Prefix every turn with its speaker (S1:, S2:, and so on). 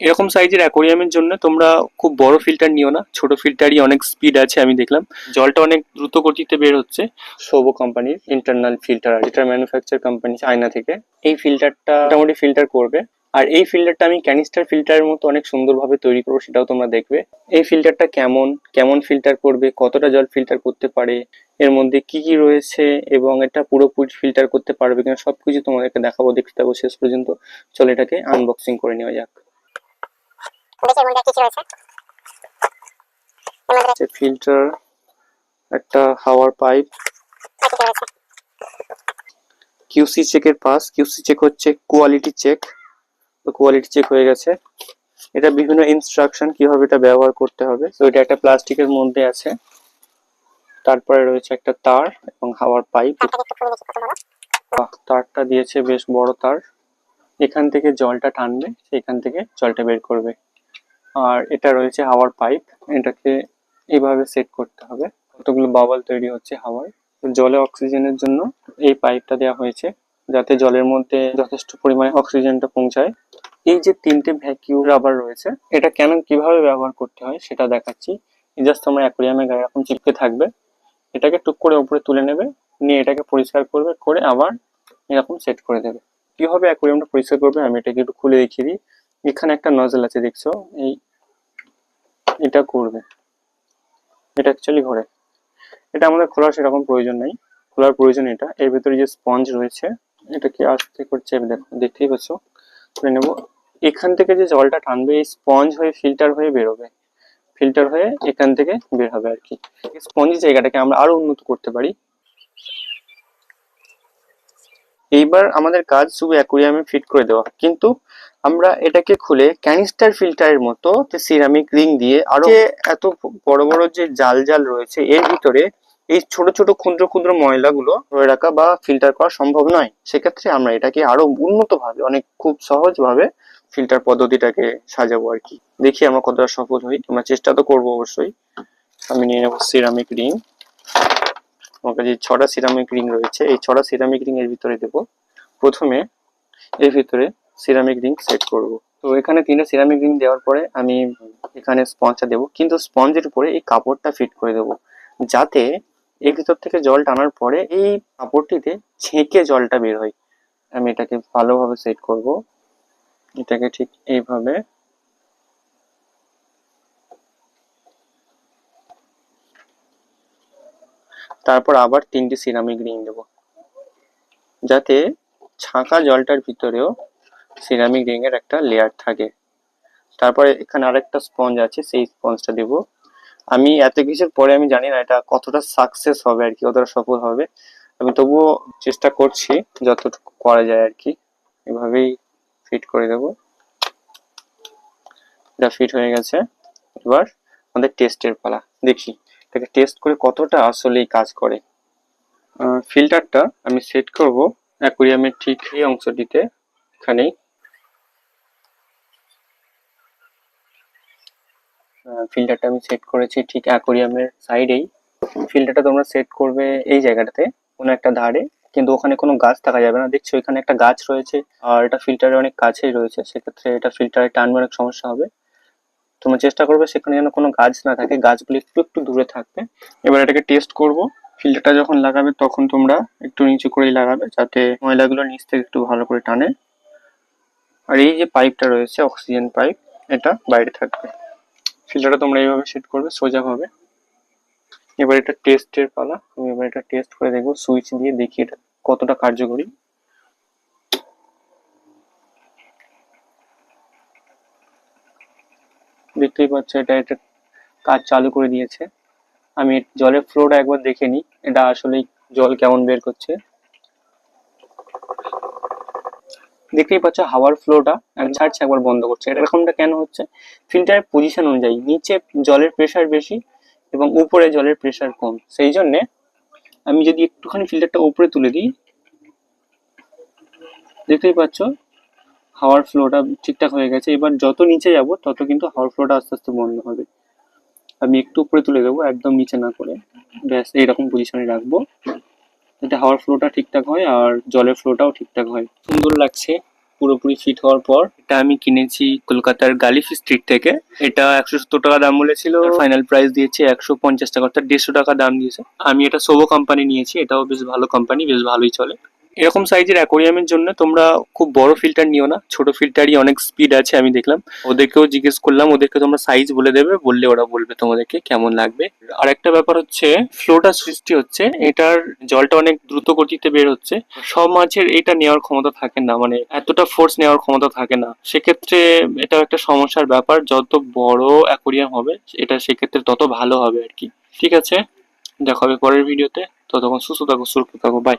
S1: এরকম সাইজের অ্যাকোরিয়ামের জন্য তোমরা খুব বড় ফিল্টার নিও না। ছোট ফিল্টারই অনেক স্পিড আছে, আমি দেখলাম। জলটা অনেক দ্রুত গতিতে বের হচ্ছে। সোবো কোম্পানির ইন্টারনাল ফিল্টার যেটা ম্যানুফ্যাকচার কোম্পানি চায়না থেকে। এই ফিল্টারটা মোটামুটি ফিল্টার করবে। আর এই ফিল্টারটা আমি ক্যানিস্টার ফিল্টারের মতো অনেক সুন্দরভাবে তৈরি করব, সেটাও তোমরা দেখবে। এই ফিল্টারটা কেমন কেমন ফিল্টার করবে, কতটা জল ফিল্টার করতে পারে, এর মধ্যে কি কি রয়েছে, এবং এটা পুরোপুরি ফিল্টার করতে পারবে কিনা, সবকিছু তোমাদেরকে দেখাবো, দেখতে থাকব শেষ পর্যন্ত। চলো এটাকে আনবক্সিং করে নেওয়া যাক।
S2: দেখি মধ্যে কি কি রয়েছে এর
S1: ফিল্টার একটা হাওয়ার পাইপ কিউসি চেকের পাস। কিউসি চেক হচ্ছে কোয়ালিটি চেক তো কোয়ালিটি চেক হয়ে গেছে। এটা বিভিন্ন ইনস্ট্রাকশন কীভাবে এটা ব্যবহার করতে হবে। তো এটা একটা প্লাস্টিকের মধ্যে আছে। তারপরে রয়েছে একটা তার এবং হাওয়ার পাইপ তারটা দিয়েছে বেশ বড় তার। এখান থেকে জলটা টানবে সেখান থেকে জলটা বের করবে। আর এটা রয়েছে হাওয়ার পাইপ। এটাকে এইভাবে সেট করতে হবে। কতগুলো বাবল তৈরি হচ্ছে হাওয়ার। জলে অক্সিজেনের জন্য এই পাইপটা দেওয়া হয়েছে, যাতে জলের মধ্যে যথেষ্ট পরিমাণে অক্সিজেনটা পৌঁছায়। এই যে তিনটে ভ্যাকিউম রাবার রয়েছে, এটা কেন কীভাবে ব্যবহার করতে হয় সেটা দেখাচ্ছি। জাস্ট তোমার অ্যাকোরিয়ামে গায়ে এরকম চিপকে থাকবে। এটাকে টুক করে উপরে তুলে নেবে, নিয়ে এটাকে পরিষ্কার করবে, করে আবার এরকম সেট করে দেবে। কীভাবে অ্যাকোরিয়ামটা পরিষ্কার করবে আমি এটাকে একটু খুলে দেখিয়ে দিই। এখানে একটা নজল আছে, দেখছ? এই, এটা করবে। এটা অ্যাকচুয়ালি ঘোরে। এটা আমাদের খোলার সেরকম প্রয়োজন নেই। খোলার প্রয়োজন এটা। এর ভিতরে যে স্পঞ্জ রয়েছে এটাকে আস্তে করে চেপে দেখো, দেখতেই পাচ্ছ? করে নেব। এখান থেকে যে জলটা টানবে, এই স্পঞ্জ হয়ে ফিল্টার হয়ে বেরোবে। ফিল্টার হয়ে এখান থেকে বের হবে আর কি। স্পঞ্জ জায়গাটাকে আমরা আরও উন্নত করতে পারি। এইবার আমাদের কাজ শুধু অ্যাকুরিয়ামে ফিট করে দেওয়া। কিন্তু আমরা এটাকে খুলে ক্যানিস্টার ফিল্টারের মতো সিরামিক রিং দিয়ে আরও এত বড় বড় যে জাল জাল রয়েছে, এর ভিতরে এই ছোট ছোট ক্ষুদ্র ক্ষুদ্র ময়লাগুলো ধরে রাখা বা ফিল্টার করা সম্ভব নয়। সেক্ষেত্রে আমরা এটাকে আরও উন্নত ভাবে অনেক খুব সহজ ভাবে ফিল্টার পদ্ধতিটাকে সাজাবো আর কি। দেখি আমরা কতটা সফল হই। আমরা চেষ্টা তো করব অবশ্যই। আমি নিয়ে নেব সিরামিক রিং আমার কাছে ছটা সিরামিক রিং রয়েছে। এই ছটা সিরামিক রিং এর ভিতরে দেব। প্রথমে এর ভিতরে সিরামিক রিং সেট করব। তো এখানে তিনটে সিরামিক রিং দেওয়ার পরে আমি এখানে স্পঞ্জটা দেবো। কিন্তু স্পঞ্জের উপরে এই কাপড়টা ফিট করে দেবো। যাতে এর ভিতর থেকে জল টানার পরে এই কাপড়টিতে ছেঁকে জলটা বের হয়। আমি এটাকে ভালোভাবে সেট করব। এটাকে ঠিক এইভাবে। তারপর আবার তিনটি সিরামিক রিং দেবো। যাতে ছাঁকা জলটার ভিতরেও সিরামিক রিং এর একটা লেয়ার থাকে। তারপরে এখানে আরেকটা স্পঞ্জ আছে, সেই স্পঞ্জটা দেব। আমি এত কিছুর পরে আমি জানি না এটা কতটা সাকসেস হবে আর কি, কতটা সফল হবে। আমি তবুও চেষ্টা করছি যতটুকু করা যায় আর কি। এভাবেই ফিট করে দেব। এটা ফিট হয়ে গেছে। এবার আমাদের টেস্টের পালা। দেখি, এটাকে টেস্ট করে কতটা আসলেই কাজ করে। ফিল্টারটা আমি সেট করব অ্যাকুরিয়ামের ঠিক এই অংশটিতে, এখানেই। ফিল্টারটা আমি সেট করেছি ঠিক অ্যাকোরিয়ামের সাইডেই ফিল্টারটা তোমরা সেট করবে এই জায়গাটাতে, কোনো একটা ধারে। কিন্তু ওখানে কোনো গাছ থাকা যাবে না। দেখছ এখানে একটা গাছ রয়েছে, আর এটা ফিল্টারের অনেক কাছেই রয়েছে। সেক্ষেত্রে এটা ফিল্টারে টানবে, অনেক সমস্যা হবে। তোমরা চেষ্টা করবে সেখানে যেন কোনো গাছ না থাকে। গাছগুলি একটু একটু দূরে থাকবে এবার এটাকে টেস্ট করব। ফিল্টারটা যখন লাগাবে, তখন তোমরা একটু নিচু করেই লাগাবে, যাতে ময়লাগুলো নিচ থেকে একটু ভালো করে টানে। আর এই যে পাইপটা রয়েছে অক্সিজেন পাইপ এটা বাইরে থাকবে। ফিল্টারটা তোমরা এইভাবে সেট করবে সোজাভাবে এবার এটা টেস্টের পালা। আমি এবার এটা টেস্ট করে দেখব সুইচ দিয়ে দেখি এটা কতটা কার্যকরী। দেখতেই পাচ্ছ এটা এটা কাজ চালু করে দিয়েছে। আমি জলের ফ্লোটা একবার দেখে নিই, এটা আসলেই জল কেমন বের করছে। দেখতেই পাচ্ছ হাওয়ার ফ্লোটা এক ছাড়ছে একবার বন্ধ করছে। এরকমটা কেন হচ্ছে? ফিল্টারের পজিশন অনুযায়ী নিচে জলের প্রেশার বেশি এবং উপরে জলের প্রেশার কম। সেই জন্যে আমি যদি একটুখানি ফিল্টারটা উপরে তুলে দিই দেখতেই পাচ্ছ হাওয়ার ফ্লোটা ঠিকঠাক হয়ে গেছে। এবার যত নিচে যাব তত কিন্তু হাওয়ার ফ্লোটা আস্তে আস্তে বন্ধ হবে। আমি একটু উপরে তুলে দেবো একদম নিচে না করে। ব্যাস এইরকম পজিশনে রাখব। যাতে হাওয়ার ফ্লোটা ঠিকঠাক হয় আর জলের ফ্লোটাও ঠিকঠাক হয়। সুন্দর লাগছে, পুরোপুরি ফিট হওয়ার পর। এটা আমি কিনেছি কলকাতার গালিফ স্ট্রিট থেকে। এটা একশো সত্তর টাকা দাম বলেছিল। ফাইনাল প্রাইস দিয়েছে একশো পঞ্চাশ টাকা, অর্থাৎ দেড়শো টাকা দাম দিয়েছে। আমি এটা সোভো কোম্পানি নিয়েছি, এটাও বেশ ভালো কোম্পানি বেশ ভালোই চলে। এরকম সাইজের অ্যাকোরিয়ামের জন্য তোমরা খুব বড় ফিল্টার নিও না। ছোট ফিল্টারই অনেক স্পিড আছে, আমি দেখলাম। ওদেরকেও জিজ্ঞেস করলাম, ওদেরকে তোমরা সাইজ বলে দেবে, বললে ওরা বলবে তোমাদেরকে কেমন লাগবে। আর একটা ব্যাপার হচ্ছে ফ্লোটা সৃষ্টি হচ্ছে, এটার জলটা অনেক দ্রুত গতিতে বের হচ্ছে। সব মাছের এটা নেওয়ার ক্ষমতা থাকে না মানে এতটা ফোর্স নেওয়ার ক্ষমতা থাকে না। সেক্ষেত্রে এটা একটা সমস্যার ব্যাপার, যত বড় অ্যাকোরিয়াম হবে, এটা সেক্ষেত্রে তত ভালো হবে আর কি। ঠিক আছে? দেখা হবে পরের ভিডিওতে ততক্ষণ সুস্থ থাকো, সুরক্ষিত থাকো বাই